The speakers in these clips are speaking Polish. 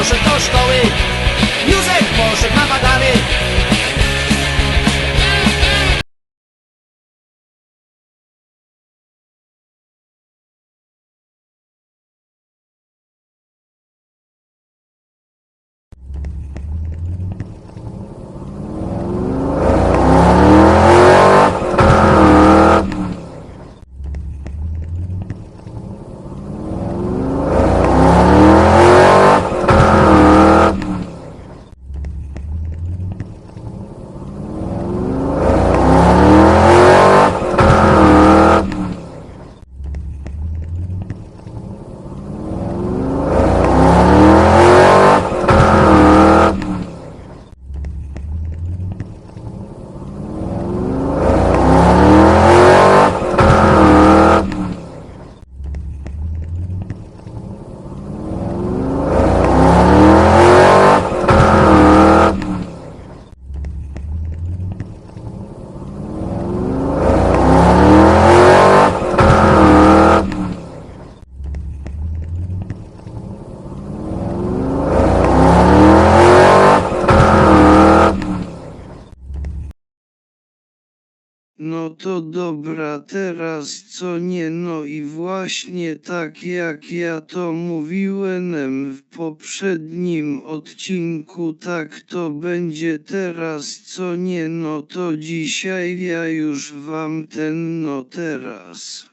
poszedł do szkoły. No to dobra teraz co nie no i właśnie tak jak ja to mówiłem w poprzednim odcinku tak to będzie teraz co nie no to dzisiaj ja już wam ten no teraz.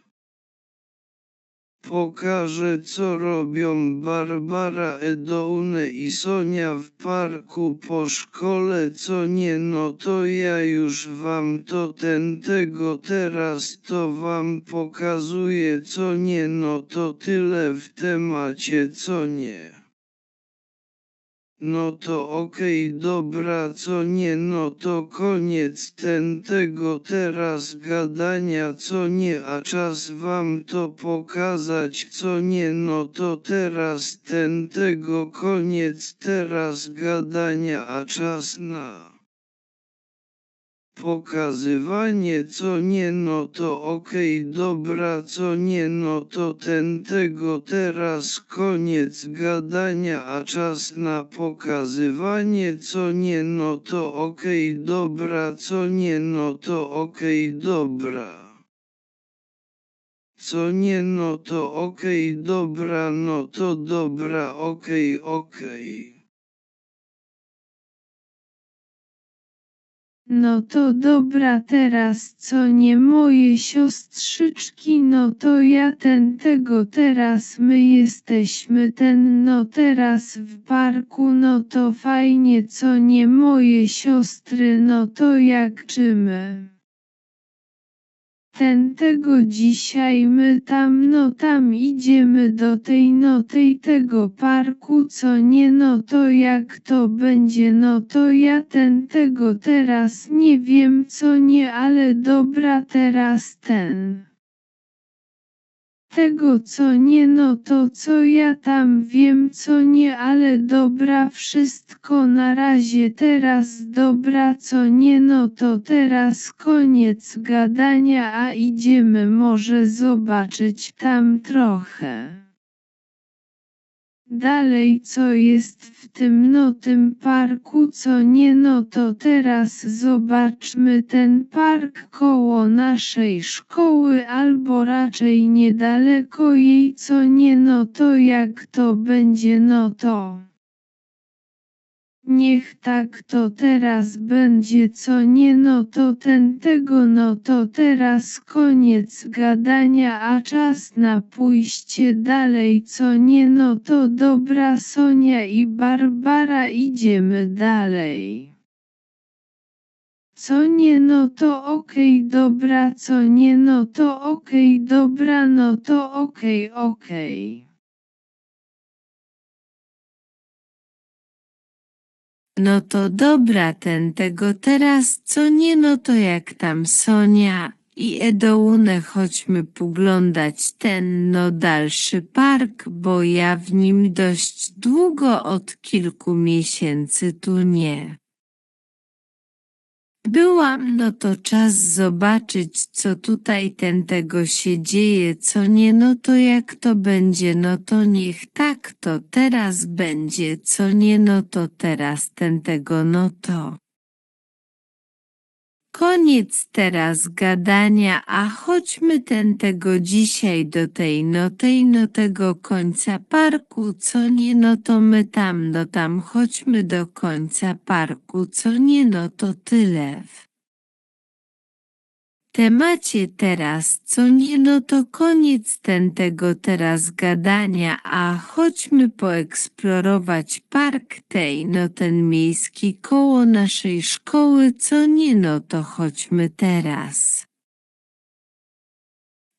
Pokażę co robią Barbara Edoune i Sonia w parku po szkole co nie no to ja już wam to ten tego teraz to wam pokazuję co nie no to tyle w temacie co nie. No to okej dobra co nie no to koniec ten tego teraz gadania co nie a czas wam to pokazać co nie no to teraz ten tego koniec teraz gadania a czas na pokazywanie co nie no to okej dobra co nie no to ten tego teraz koniec gadania a czas na pokazywanie co nie no to okej dobra co nie no to okej dobra. Co nie no to okej dobra no to dobra okej okej. No to dobra teraz co nie moje siostrzyczki no to ja ten tego teraz my jesteśmy ten no teraz w parku no to fajnie co nie moje siostry no to jak czymy. Ten tego dzisiaj my tam no tam idziemy do tej no tej tego parku co nie no to jak to będzie no to ja ten tego teraz nie wiem co nie ale dobra teraz ten. Tego co nie no to co ja tam wiem co nie ale dobra wszystko na razie teraz dobra co nie no to teraz koniec gadania a idziemy może zobaczyć tam trochę. Dalej co jest w tym no tym parku co nie no to teraz zobaczmy ten park koło naszej szkoły albo raczej niedaleko jej co nie no to jak to będzie no to. Niech tak to teraz będzie co nie no to ten tego no to teraz koniec gadania a czas na pójście dalej co nie no to dobra Sonia i Barbara idziemy dalej. Co nie no to okej dobra co nie no to okej dobra no to okej okej. No to dobra ten tego teraz, co nie no to jak tam Sonia i Edoune chodźmy poglądać ten no dalszy park, bo ja w nim dość długo od kilku miesięcy tu nie. Byłam, no to czas zobaczyć, co tutaj ten tego się dzieje, co nie, no to jak to będzie, no to niech tak to teraz będzie, co nie, no to teraz ten tego, no to. Koniec teraz gadania, a chodźmy ten tego dzisiaj do tej no tej no tego końca parku, co nie no to my tam no tam chodźmy do końca parku, co nie no to tyle. Temacie teraz, co nie no to koniec ten tego teraz gadania, a chodźmy poeksplorować park tej no ten miejski koło naszej szkoły, co nie no to chodźmy teraz.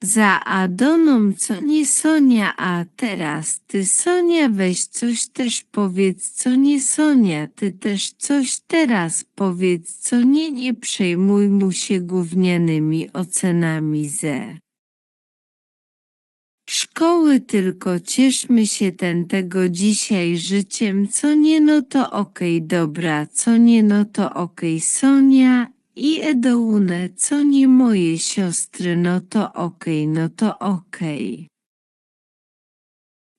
Za Adoną co nie Sonia, a teraz ty Sonia weź coś też powiedz co nie Sonia, ty też coś teraz powiedz co nie, nie przejmuj mu się gównianymi ocenami ze. Szkoły, tylko cieszmy się ten tego dzisiaj życiem, co nie no to okej dobra, co nie no to okej Sonia i Edoune, co nie moje siostry, no to okej, no to okej.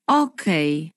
Okej.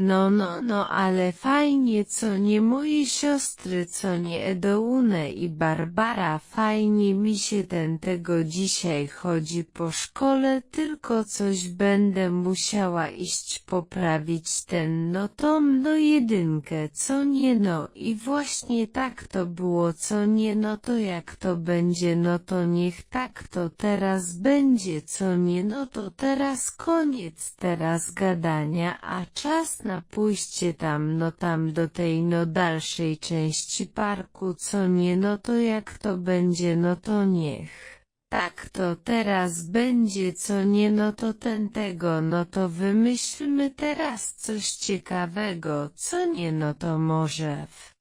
No, no, no, ale fajnie, co nie moje siostry, co nie Edoune i Barbara, fajnie mi się ten tego dzisiaj chodzi po szkole, tylko coś będę musiała iść poprawić ten no tom, no jedynkę, co nie no i właśnie tak to było, co nie no to jak to będzie, no to niech tak to teraz będzie, co nie no to teraz koniec teraz gadania, a czas na pójście tam, no tam do tej no dalszej części parku, co nie, no to jak to będzie, no to niech. Tak to teraz będzie, co nie, no to ten tego, no to wymyślmy teraz coś ciekawego, co nie, no to może w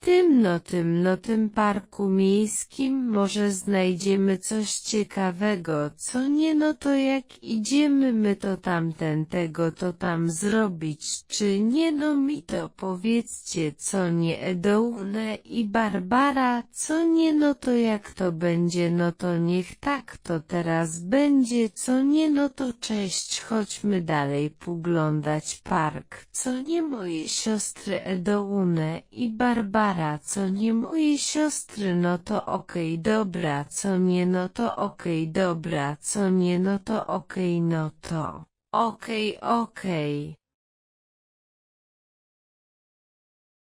tym no tym no tym parku miejskim może znajdziemy coś ciekawego, co nie no to jak idziemy my to tamten tego to tam zrobić, czy nie no mi to powiedzcie co nie Edoune i Barbara, co nie no to jak to będzie no to niech tak to teraz będzie, co nie no to cześć chodźmy dalej poglądać park, co nie moje siostry Edoune i Barbara. Barbara, co nie moje siostry, no to okej, dobra, co nie, no to okej, dobra, co nie, no to okej, no to okej, okej.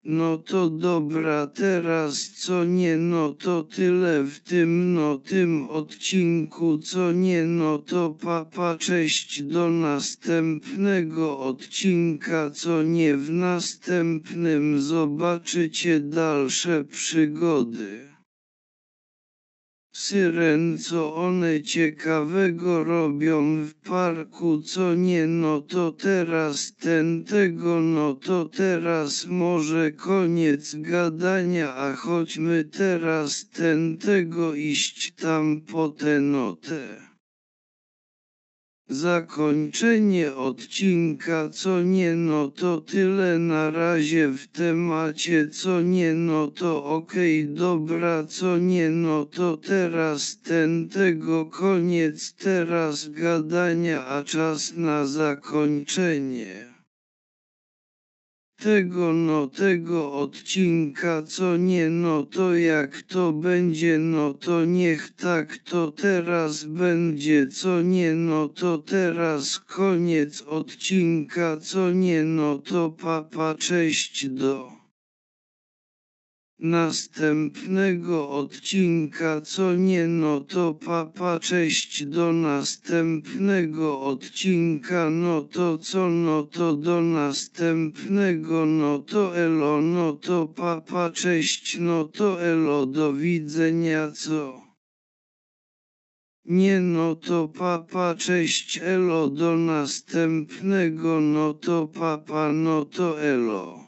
No to dobra, teraz co nie, no to tyle w tym, no tym odcinku, co nie, no to papa, cześć do następnego odcinka, co nie w następnym zobaczycie dalsze przygody. Syren, co one ciekawego robią w parku, co nie, no to teraz ten tego, no to teraz może koniec gadania, a chodźmy teraz ten tego iść tam po tę notę. Zakończenie odcinka co nie no to tyle na razie w temacie co nie no to okej okay, dobra co nie no to teraz ten tego koniec teraz gadania a czas na zakończenie tego no tego odcinka co nie no to jak to będzie no to niech tak to teraz będzie. Co nie no to teraz koniec odcinka. Co nie no to papa cześć do następnego odcinka co nie no to papa cześć do następnego odcinka no to co no to do następnego no to elo no to papa cześć no to elo do widzenia co? Nie no to papa cześć elo do następnego no to papa no to elo